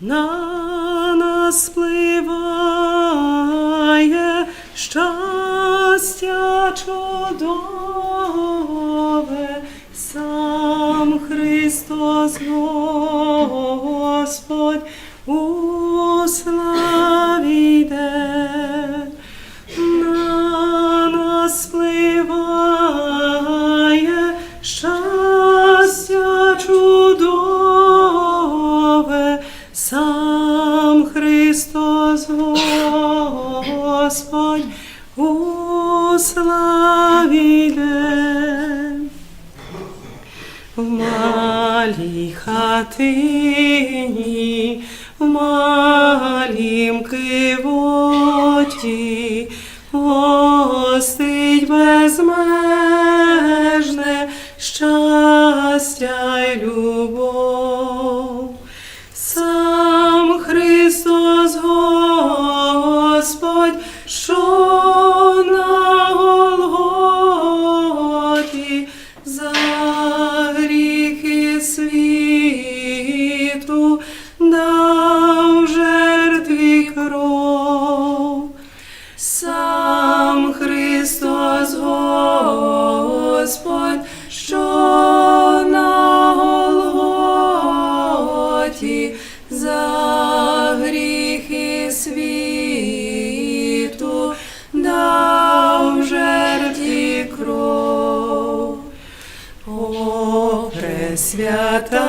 на нас спливає щастя чудове, сам Христос. Бог. Господь у. В малій хатині, в малім кивоті, гостить безмежне що на Голготі за гріхи світу дав жертві кров. О, пресвята